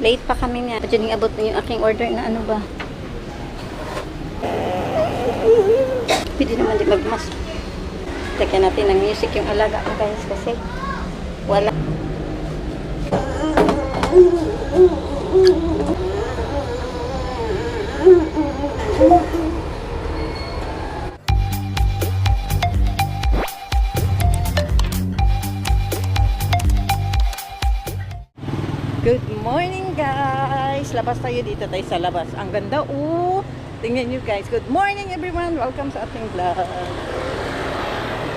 Late pa kami niya. Diyan abot na yung aking order na ano ba. Pwede naman di magmas. Tagyan natin ng music yung alaga ko guys kasi wala. Good morning guys! Labas tayo dito tayo sa labas. Ang ganda oh! Tingnan nyo guys. Good morning everyone! Welcome sa ating vlog.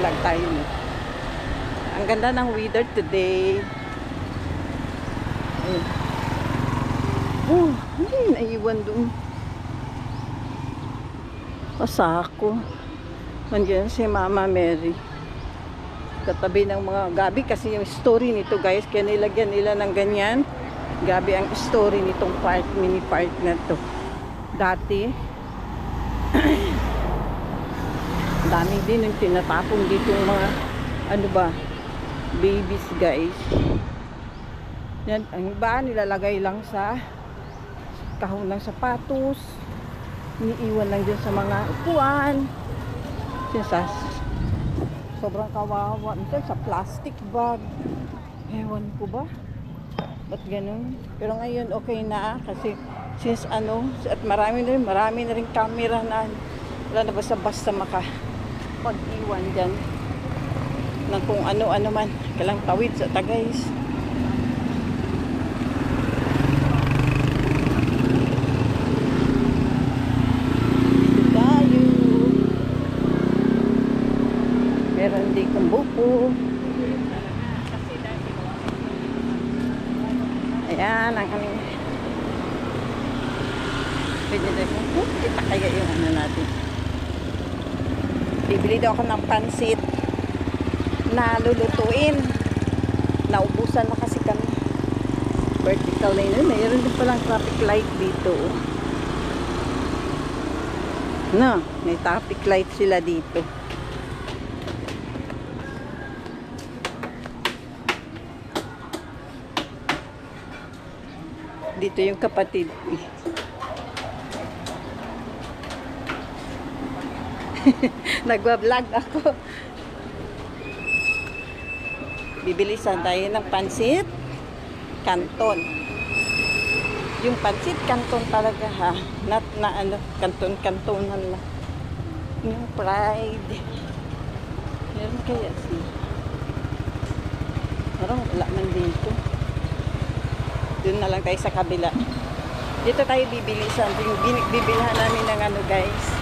Vlog tayo. Ang ganda ng weather today. Ayun. Oh, hindi naiwan doon. Pasako. Nandiyan si Mama Mary katabi ng mga gabi kasi yung story nito guys kaya nilagyan nila ng ganyan gabi ang story nitong park mini park na to dati dami din yung tinatapon dito yung mga ano ba babies guys yan ang iba nilalagay lang sa kahon ng sapatos iniiwan lang dyan sa mga upuan Sinasas, sobrang kawawa. Minsan sa plastic bag. Ewan ko ba? Ba't ganun? Pero ngayon okay na kasi since ano, at marami na rin, marami na rin camera na wala na basta-basta maka pag-iwan dyan ng kung ano-ano man. Kailang tawid sa Tagays. Dito tayo. Meron din kong buko. Ayan, ang aming pwede na kung kita kaya yung ano natin. Bibili daw ako ng pansit na lulutuin. Naubusan na kasi kami. Vertical lane. Ay, Mayroon din palang traffic light dito. oh. No, may traffic light sila dito. Dito yung kapatid. ko eh. Nagwa-vlog ako. Bibilisan tayo ng pansit. Kanton. Yung pansit kanton talaga ha. Not na ano, kanton kantonan lang. Yung pride. Meron kaya siya. Parang wala man dito. Doon na lang tayo sa kabila. Dito tayo bibili bin- bibilhan namin ng ano guys,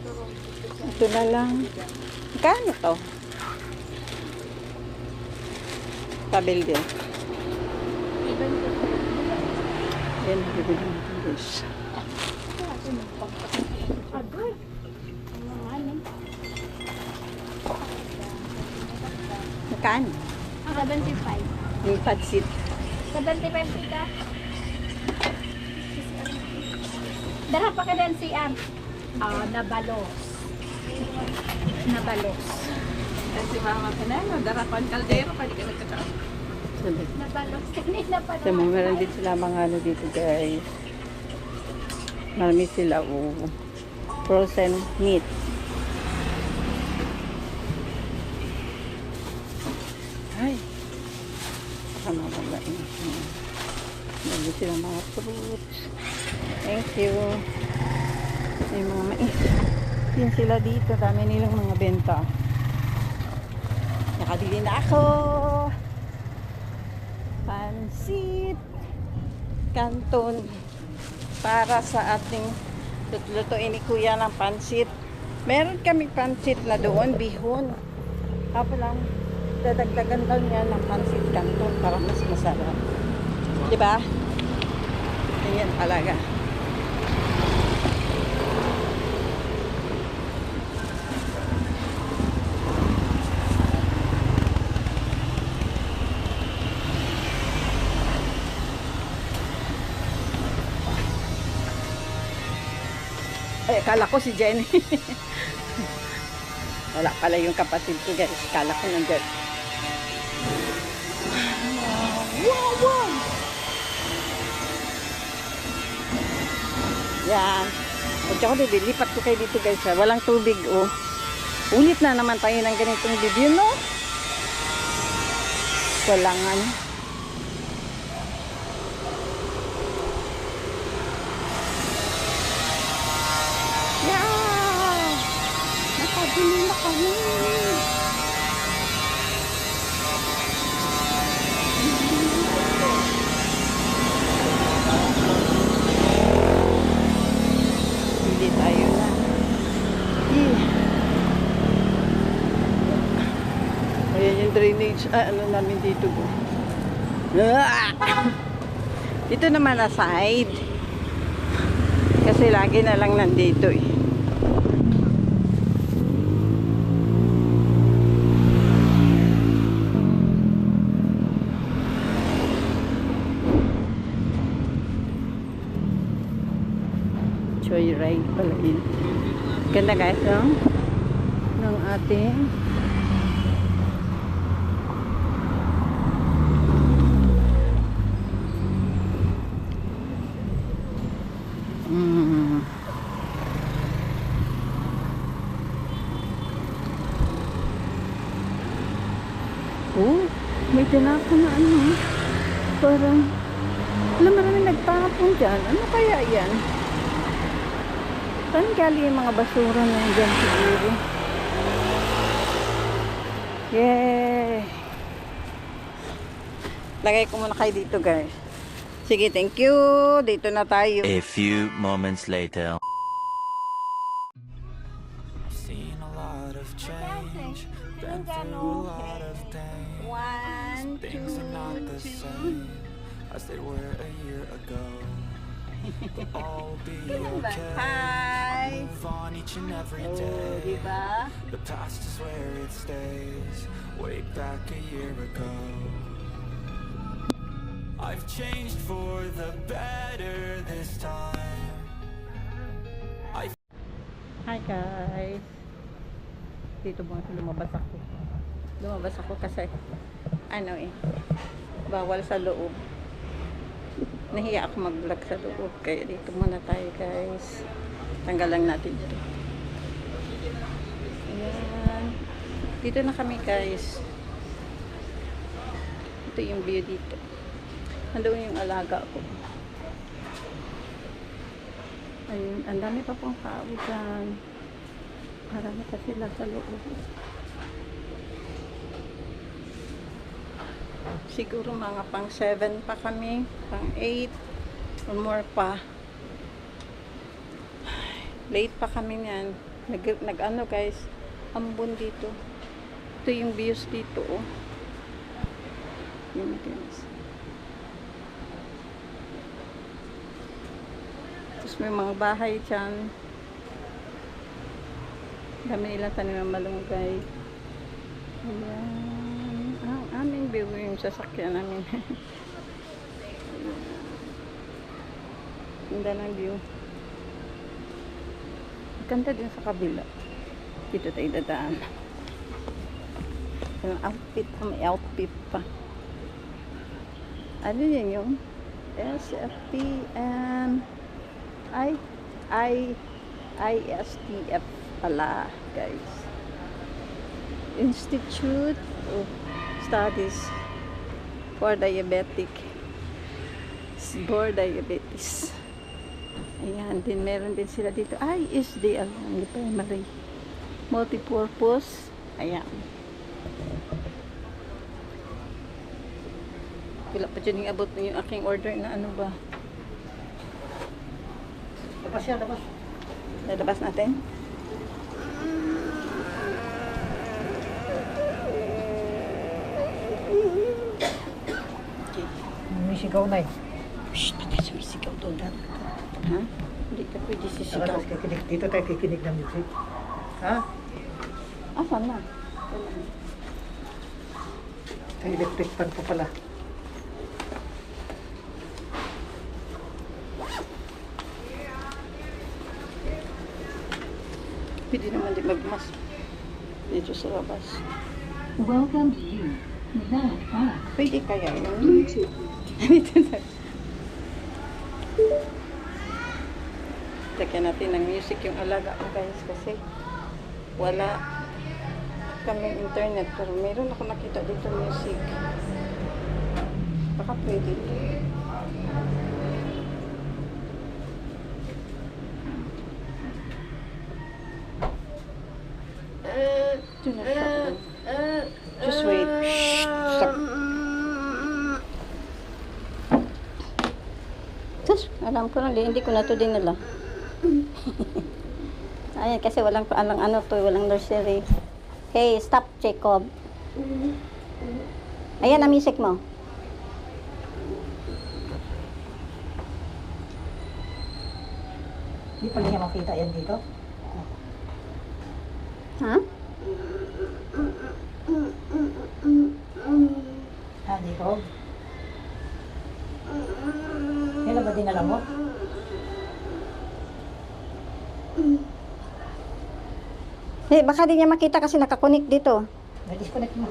Ito na lang. Kano to? Tabil din. Yan, bibili natin guys. Magkano? 75. Yung pansit. 75 pita. Dara pa ka din si Am. Ah, nabalos. Nabalos. Kasi mama ka na, darapan kaldero, pwede ka nagkakaroon. Nabalos. Kanina pa Sa mga meron din sila mga ano dito guys. Marami sila oh. Frozen meat. Ay. Baka mabalain. Meron sila mga fruits. Thank you. May mga mais. Yan sila dito. Dami nilang mga benta. Nakabili na ako. Pansit. Kanton. Para sa ating lutuin ni Kuya ng pansit. Meron kami pansit na doon, bihon. Hapo lang, dadagdagan daw niya ng pansit kanton para mas masarap. Di ba? Ayan talaga. Ay, akala ko si Jenny. Wala pala yung kapatid ko guys. Akala ko nandiyan. Wow, wow! Yan. At saka lipat ko kayo dito guys. Ha? Walang tubig oh. Ulit na naman tayo ng ganitong video no? Walang ano. Yung drainage. Ah, ano namin dito po. Ah! Dito naman na side. Kasi lagi na lang nandito eh. Joyride pala yun. Ganda guys, no? Ng ating Mm. Oh, may tinapon na ano. Parang, alam marami nagtapon dyan. Ano kaya yan? Saan galing yung mga basura na yan dyan siguro? Yay! Lagay ko muna kayo dito guys. Sige, thank you. Dito na tayo. A few moments later. Lot of change, been through a lot of pain. One, Things are not the same as they were a year ago. But all will be okay. Hi! Move on each and every Oh, day. diba? The past is where it stays. Way back a year ago. I've changed for the better this time. Hi guys! Dito mo lumabas ako. Lumabas ako kasi ano eh, bawal sa loob. Nahiya ako mag-vlog sa loob. Kaya dito muna tayo guys. Tanggal lang natin ito. Ayan. Dito na kami guys. Ito yung view dito. Nandoon yung alaga ko. Ayun, ang dami pa pong tao dyan. Marami pa sila sa loob. Siguro mga pang 7 pa kami, pang 8, or more pa. Late pa kami niyan. Nag, nag guys, ambon dito. Ito yung views dito oh. Yun guys. Tapos may mga bahay dyan. Dami nilang tanim ng malunggay. Ayan. Ang aming view yung sasakyan namin. Ganda ng view. Ganda din sa kabila. Dito tayo dadaan. Yung outfit may outfit pa. Ano yun yung SFPM I I ISTF pala guys. Institute of Studies for Diabetic. For Diabetes. Ayan din meron din sila dito. Ay SDL hindi primary multipurpose. Ayan. Wala pa dyan yung abot yung aking order na ano ba? Labas yan, labas. lalabas natin okay May sigaw na eh. Shh, patay sumisigaw doon. Ha? Hindi ka pwede Saka sisigaw. tapos kikinig. Dito tayo kikinig ng music. Ha? Ah, na? Wala. Ay, electric fan pa pala. Pwede naman di magmas. Dito sa labas. Welcome you. Now, ah. Pwede kaya yun? Lagyan natin ng music yung alaga ko guys kasi wala kami internet pero meron ako nakita dito music. Baka pwede. Ito na siya. Just wait. Shh. Stop. Sus, alam ko na, hindi ko na to dinala. Ayan, kasi walang alang ano to, walang nursery. Hey, stop, Jacob. Ayan, ang music mo. Hindi pala niya makita yan dito. Ha? Ha, dito. Yan na ba dinala mo? Hey, baka di niya makita kasi nakakunik dito. Na-disconnect mo.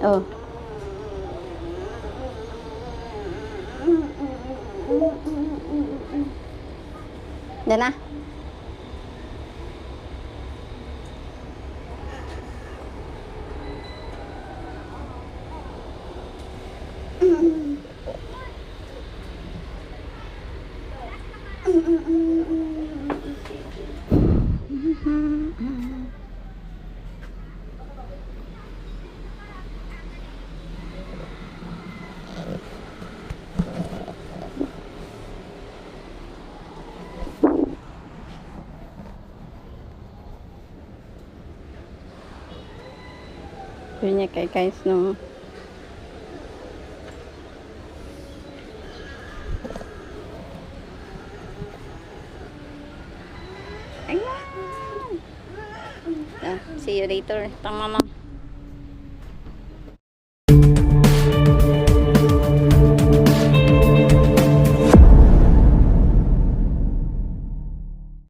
Oh. Yan na. Yun niya kay guys no. Ayan. Ah, see you later. Tama mama.